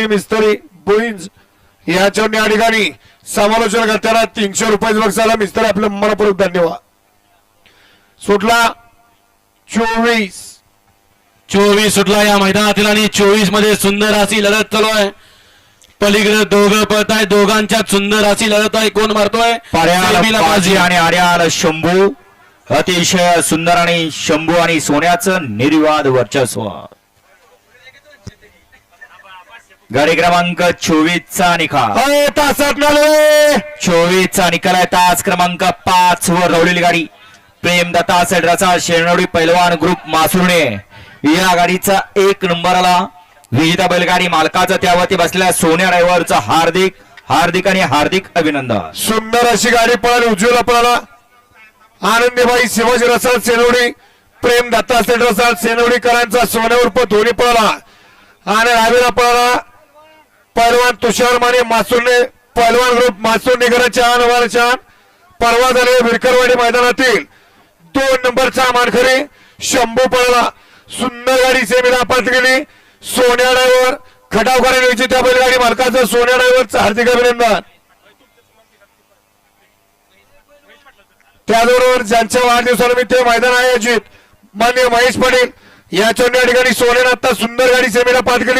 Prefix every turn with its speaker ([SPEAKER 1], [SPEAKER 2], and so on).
[SPEAKER 1] चोरणी मिस्त्री बोईंज या चोरणी या ठिकाणी. समालोचन करताना तीनशे रुपये बक्षाला मिस्त्री आपलं मनपूर्वक धन्यवाद. सुटला चोवीस.
[SPEAKER 2] चोवीस सुटला या मैदानातील आणि चोवीसमध्ये सुंदर अशी लढत चालू आहे. पलीकडे दोघं पळत आहे दोघांच्यात सुंदर अशी लढत आहे. कोण मारतोय.
[SPEAKER 3] आणि आर्याल शंभू. अतिशय सुंदर आणि शंभू आणि सोन्याचं निर्वाद वर्चस्व. गाडी क्रमांक चोवीस चा निकाल.
[SPEAKER 1] अय, तासात नाले
[SPEAKER 3] चोवीस चा निकाल आहे. तास क्रमांक पाच वर रवलेली गाडी. प्रेम दत्ता सेड्राचा शेरनवडी पैलवान ग्रुप मासुर्णे. या गाडीचा एक नंबर आला विजेता बैलगाडी मालकाचा त्यावरती बसलेल्या सोन्या ड्रायव्हरचा हार्दिक हार्दिक आणि हार्दिक अभिनंदन.
[SPEAKER 1] सुंदर अशी गाडी पळाली. उज्ज्वला पळाला. आनंदीबाई शिवाजी रसाळ सेनवडी प्रेम दत्ता सेनवडीकरांचा सोन्या उर्फ धोनी पळाला. आणि रावीला पळाला. पहलवान तुषार माने मासुर्णे पहलवान ग्रुप मासुर्णेकरांच्या आन छान परवा झाले विरकरवाडी मैदानातील दोन नंबरचा मानखरी शंभू पळाला सुंदर गाडी सेमीला पाच गेली. सोन्या ड्रायव्हर खटावकरांनी विजेत्या बैलगाडी मालकाचं सोन्या ड्रायव्हरचं हार्दिक अभिनंदन. त्याचबरोबर ज्यांच्या वाढदिवसानिमित्त हे मैदान आयोजित मान्य महेश पाटील याच्या ठिकाणी सोन्यानं आता सुंदर गाडी सेमीला पाच गेली.